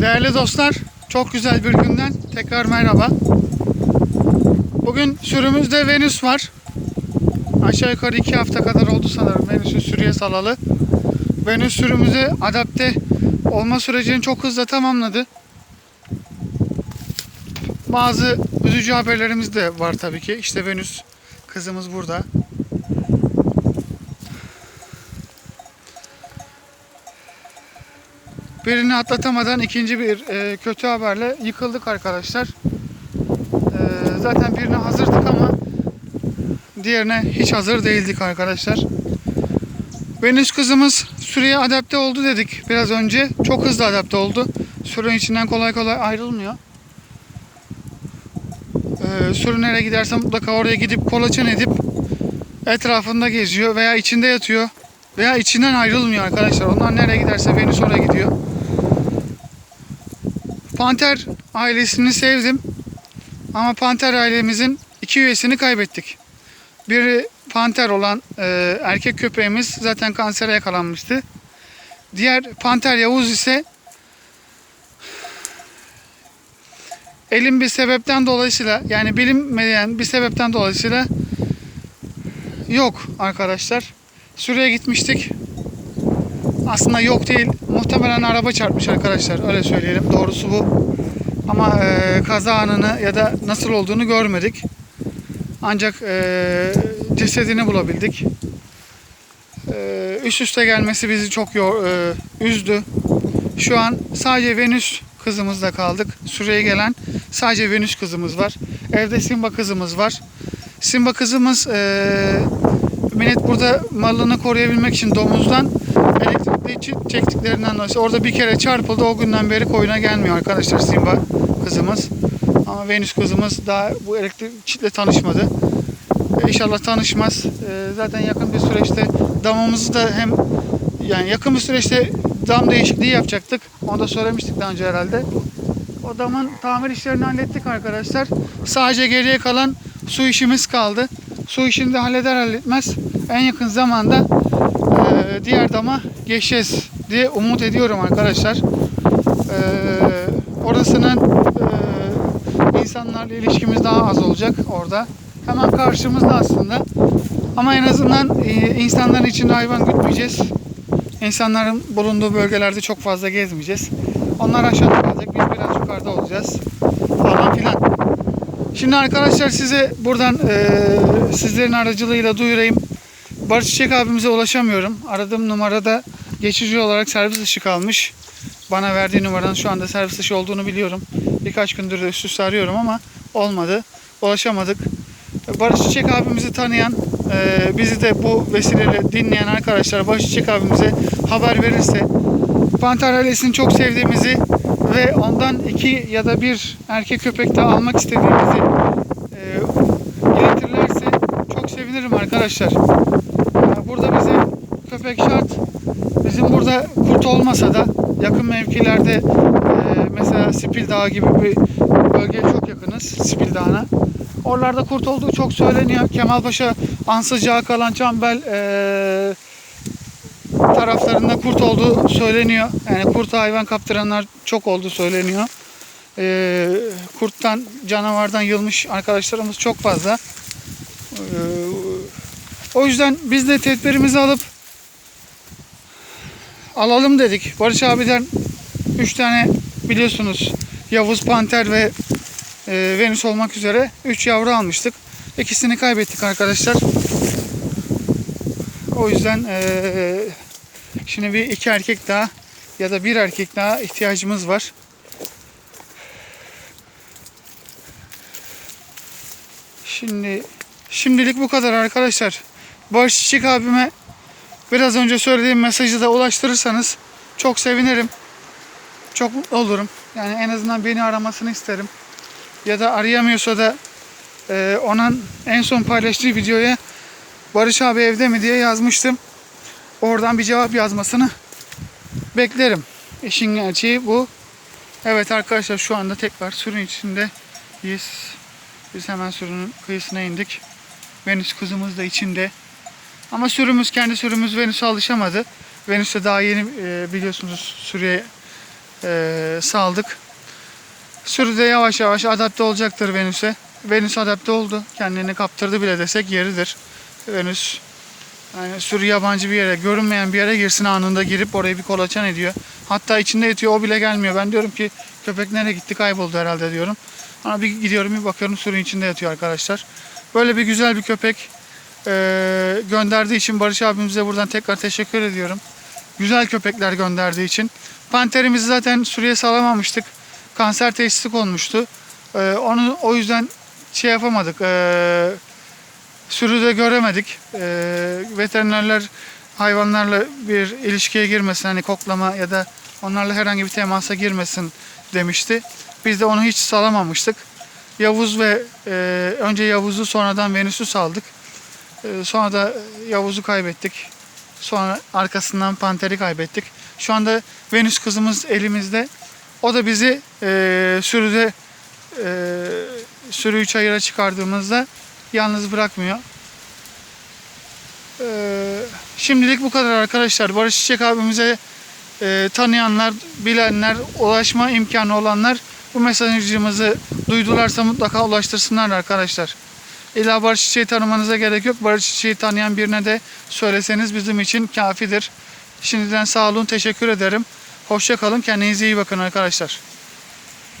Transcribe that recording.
Değerli dostlar, çok güzel bir günden tekrar merhaba. Bugün sürümüzde Venüs var. Aşağı yukarı iki hafta kadar oldu sanırım Venüs'ü sürüye salalı. Venüs sürümüze adapte olma sürecini çok hızlı tamamladı. Bazı üzücü haberlerimiz de var tabii ki. İşte Venüs kızımız burada. Birini atlatamadan ikinci bir e, kötü haberle yıkıldık arkadaşlar. E, zaten birine hazırdık ama diğerine hiç hazır değildik arkadaşlar. Venüs kızımız süreye adapte oldu dedik biraz önce. Çok hızlı adapte oldu. Sürün içinden kolay kolay ayrılmıyor. E, sürü nereye giderse mutlaka oraya gidip kolaçan edip etrafında geziyor veya içinde yatıyor. Veya içinden ayrılmıyor arkadaşlar. Onlar nereye giderse Venüs oraya gidiyor. Panter ailesini sevdim. Ama Panter ailemizin iki üyesini kaybettik. Biri Panter olan e, erkek köpeğimiz zaten kansere yakalanmıştı. Diğer Panter Yavuz ise elim bir sebepten dolayısıyla yani bilinmeyen bir sebepten dolayısıyla yok arkadaşlar. Süreye gitmiştik. Aslında yok değil. Muhtemelen araba çarpmış arkadaşlar. Öyle söyleyelim. Doğrusu bu. Ama e, kaza anını ya da nasıl olduğunu görmedik. Ancak e, cesedini bulabildik. E, üst üste gelmesi bizi çok yor, e, üzdü. Şu an sadece Venüs kızımızla kaldık. Süreye gelen sadece Venüs kızımız var. Evde Simba kızımız var. Simba kızımız e, Millet burada malını koruyabilmek için domuzdan elektrikli çi- çektiklerinden dolayı orada bir kere çarpıldı. O günden beri koyuna gelmiyor arkadaşlar Simba kızımız. Ama Venüs kızımız daha bu elektrik çitle tanışmadı. E, İnşallah tanışmaz. E, zaten yakın bir süreçte damımızı da hem yani yakın bir süreçte dam değişikliği yapacaktık. Onu da söylemiştik daha önce herhalde. O damın tamir işlerini hallettik arkadaşlar. Sadece geriye kalan su işimiz kaldı. Su işini de halleder halletmez en yakın zamanda e, diğer dama geçeceğiz diye umut ediyorum arkadaşlar. E, orasının e, insanlarla ilişkimiz daha az olacak orada. Hemen karşımızda aslında. Ama en azından e, insanların içinde hayvan gütmeyeceğiz. İnsanların bulunduğu bölgelerde çok fazla gezmeyeceğiz. Onlar aşağıda kalacak. Biz biraz yukarıda olacağız. Falan filan. Şimdi arkadaşlar size buradan e, sizlerin aracılığıyla duyurayım. Barış Çiçek abimize ulaşamıyorum. Aradığım numarada geçici olarak servis dışı kalmış. Bana verdiği numaranın şu anda servis dışı olduğunu biliyorum. Birkaç gündür üst üste arıyorum ama olmadı. Ulaşamadık. Barış Çiçek abimizi tanıyan, e, bizi de bu vesileyle dinleyen arkadaşlar Barış Çiçek abimize haber verirse Panter ailesini çok sevdiğimizi ve ondan iki ya da bir erkek köpek daha almak istediğimizi e, çok sevinirim arkadaşlar. Burada bize köpek şart. Bizim burada kurt olmasa da yakın mevkilerde e, mesela Spil Dağı gibi bir bölgeye çok yakınız. Spil Dağı'na. Oralarda kurt olduğu çok söyleniyor. Kemalpaşa, Ansızcağı kalan Çambel e, taraflarında kurt olduğu söyleniyor. Yani kurt hayvan kaptıranlar çok olduğu söyleniyor. Ee, kurttan, canavardan yılmış arkadaşlarımız çok fazla. Ee, o yüzden biz de tedbirimizi alıp alalım dedik. Barış abiden 3 tane biliyorsunuz Yavuz Panter ve e, Venüs olmak üzere 3 yavru almıştık. İkisini kaybettik arkadaşlar. O yüzden eee Şimdi bir iki erkek daha ya da bir erkek daha ihtiyacımız var. Şimdi şimdilik bu kadar arkadaşlar. Barış Çiçek abime biraz önce söylediğim mesajı da ulaştırırsanız çok sevinirim. Çok mutlu olurum. Yani en azından beni aramasını isterim. Ya da arayamıyorsa da e, onun en son paylaştığı videoya Barış abi evde mi diye yazmıştım. Oradan bir cevap yazmasını beklerim. İşin gerçeği bu. Evet arkadaşlar şu anda tekrar sürün içindeyiz. Biz hemen sürünün kıyısına indik. Venüs kızımız da içinde. Ama sürümüz kendi sürümüz Venüs'e alışamadı. Venüs'te daha yeni e, biliyorsunuz sürüye saldık. Sürü de yavaş yavaş adapte olacaktır Venüs'e. Venüs adapte oldu. Kendini kaptırdı bile desek yeridir. Venüs yani sürü yabancı bir yere, görünmeyen bir yere girsin anında girip orayı bir kolaçan ediyor. Hatta içinde yatıyor o bile gelmiyor. Ben diyorum ki köpek nereye gitti kayboldu herhalde diyorum. Ama bir gidiyorum bir bakıyorum sürünün içinde yatıyor arkadaşlar. Böyle bir güzel bir köpek eee, gönderdiği için Barış abimize buradan tekrar teşekkür ediyorum. Güzel köpekler gönderdiği için. Panterimizi zaten sürüye salamamıştık. Kanser teşhisi konmuştu. Eee, onu o yüzden şey yapamadık. Eee sürüde göremedik. Eee, veterinerler hayvanlarla bir ilişkiye girmesin hani koklama ya da onlarla herhangi bir temasa girmesin demişti. Biz de onu hiç salamamıştık. Yavuz ve eee, önce Yavuz'u sonradan Venüs'ü saldık. Eee, sonra da Yavuz'u kaybettik. Sonra arkasından Panter'i kaybettik. Şu anda Venüs kızımız elimizde. O da bizi eee, sürüde eee sürüyü çayıra çıkardığımızda yalnız bırakmıyor. Ee, şimdilik bu kadar arkadaşlar. Barış Çiçek abimize e, tanıyanlar, bilenler, ulaşma imkanı olanlar bu mesajımızı duydularsa mutlaka ulaştırsınlar arkadaşlar. İlla Barış Çiçek'i tanımanıza gerek yok. Barış Çiçek'i tanıyan birine de söyleseniz bizim için kafidir. Şimdiden sağ olun, teşekkür ederim. Hoşça kalın, kendinize iyi bakın arkadaşlar.